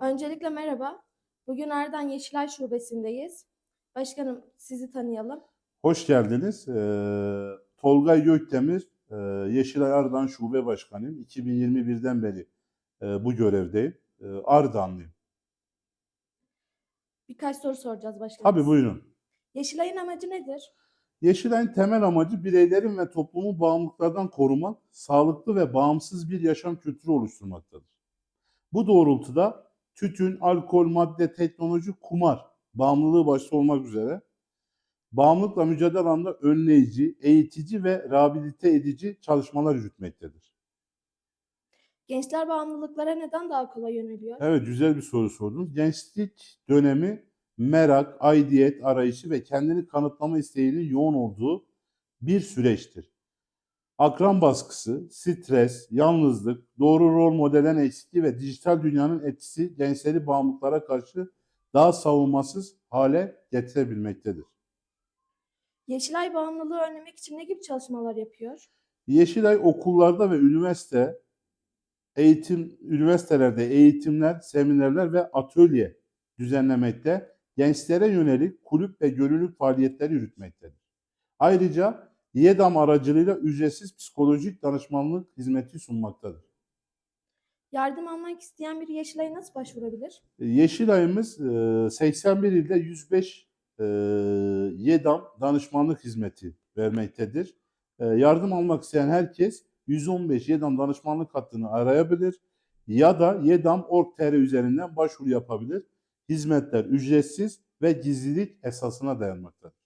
Öncelikle merhaba. Bugün Ardahan Yeşilay Şubesindeyiz. Başkanım sizi tanıyalım. Hoş geldiniz. Ee, Tolgay Gökdemir, e, Yeşilay Ardahan Şube Başkanıyım. 2021'den beri e, bu görevdeyim. E, Ardahanlıyım. Birkaç soru soracağız başkanım. Tabii buyurun. Yeşilay'ın amacı nedir? Yeşilay'ın temel amacı bireylerin ve toplumun bağımlılıklardan korumak, sağlıklı ve bağımsız bir yaşam kültürü oluşturmaktadır. Bu doğrultuda tütün, alkol, madde, teknoloji, kumar bağımlılığı başta olmak üzere bağımlılıkla mücadele alanında önleyici, eğitici ve rehabilite edici çalışmalar yürütmektedir. Gençler bağımlılıklara neden daha kolay yöneliyor? Evet güzel bir soru sordunuz. Gençlik dönemi merak, aidiyet arayışı ve kendini kanıtlama isteğinin yoğun olduğu bir süreçtir. Akran baskısı, stres, yalnızlık, doğru rol modelin eksikliği ve dijital dünyanın etkisi gençleri bağımlılıklara karşı daha savunmasız hale getirebilmektedir. Yeşilay bağımlılığı önlemek için ne gibi çalışmalar yapıyor? Yeşilay okullarda ve üniversite eğitim üniversitelerde eğitimler, seminerler ve atölye düzenlemekte, gençlere yönelik kulüp ve gönüllülük faaliyetleri yürütmektedir. Ayrıca YEDAM aracılığıyla ücretsiz psikolojik danışmanlık hizmeti sunmaktadır. Yardım almak isteyen biri Yeşilay'a nasıl başvurabilir? Yeşilay'ımız e, 81 ilde 105 e, YEDAM danışmanlık hizmeti vermektedir. E, Yardım almak isteyen herkes 115 YEDAM danışmanlık hattını arayabilir ya da yedam.org.tr üzerinden başvuru yapabilir. Hizmetler ücretsiz ve gizlilik esasına dayanmaktadır.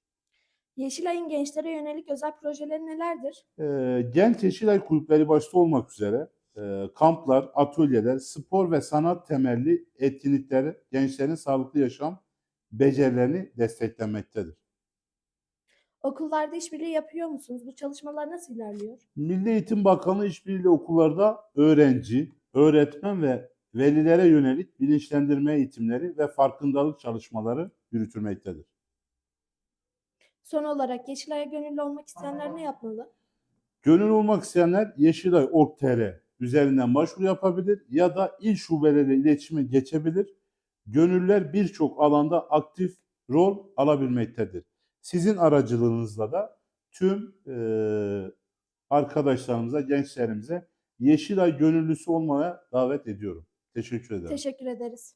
Yeşilay'ın gençlere yönelik özel projeleri nelerdir? E, Genç Yeşilay kulüpleri başta olmak üzere e, kamplar, atölyeler, spor ve sanat temelli etkinlikleri gençlerin sağlıklı yaşam becerilerini desteklemektedir. Okullarda işbirliği yapıyor musunuz? Bu çalışmalar nasıl ilerliyor? Milli Eğitim Bakanlığı işbirliğiyle okullarda öğrenci, öğretmen ve velilere yönelik bilinçlendirme eğitimleri ve farkındalık çalışmaları yürütülmektedir. Son olarak Yeşilay'a gönüllü olmak isteyenler ne yapmalı? Gönül olmak isteyenler Yeşilay.org.tr üzerinden başvuru yapabilir ya da il şubeleriyle iletişime geçebilir. Gönüller birçok alanda aktif rol alabilmektedir. Sizin aracılığınızla da tüm eee, arkadaşlarımıza, gençlerimize Yeşilay gönüllüsü olmaya davet ediyorum. Teşekkür ederim. Teşekkür ederiz.